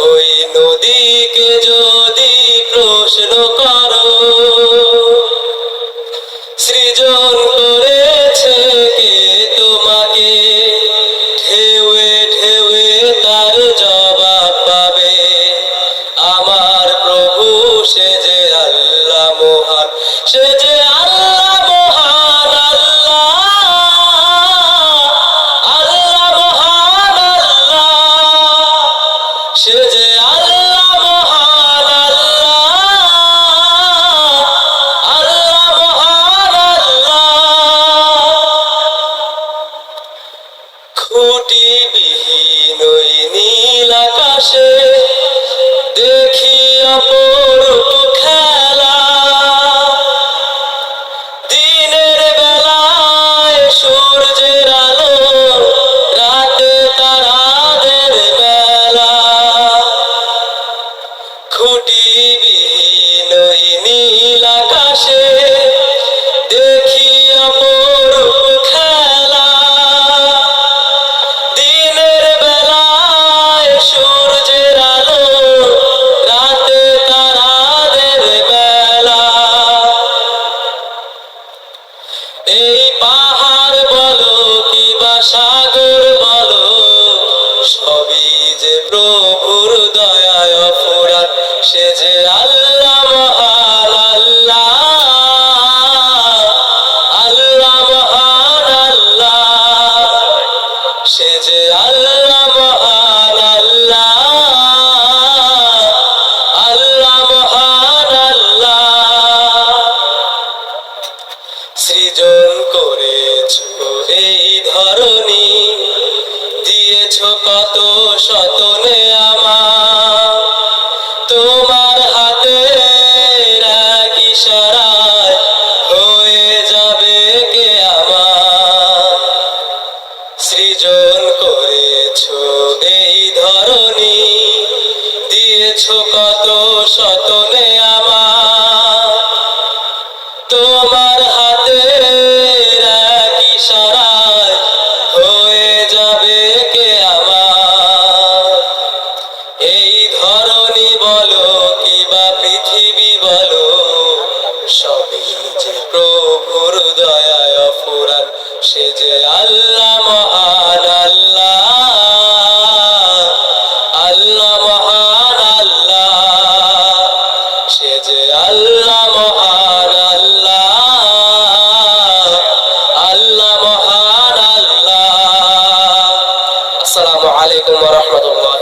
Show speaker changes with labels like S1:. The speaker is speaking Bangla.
S1: ওই নদীকে যদি প্রশ্ন করো, সৃজন করেছে কে তোমাকে? ঢেউয়ে ঢেউয়ে তার জবাব পাবে। আমার প্রভু, সে যে আল্লাহ মহান, সে যে বেলায় সৃজন করেছ এই ধরনী দিয়েছ কত শতনে আমার। তোমার হয়ে যাবে কে সৃজন করেছ এই কত শতনে সে যে আল্লাহ মহান আল্লাহ। আল্লাহ মহান আল্লাহ। সে আসসালামু আলাইকুম ওয়া রাহমাতুল্লাহ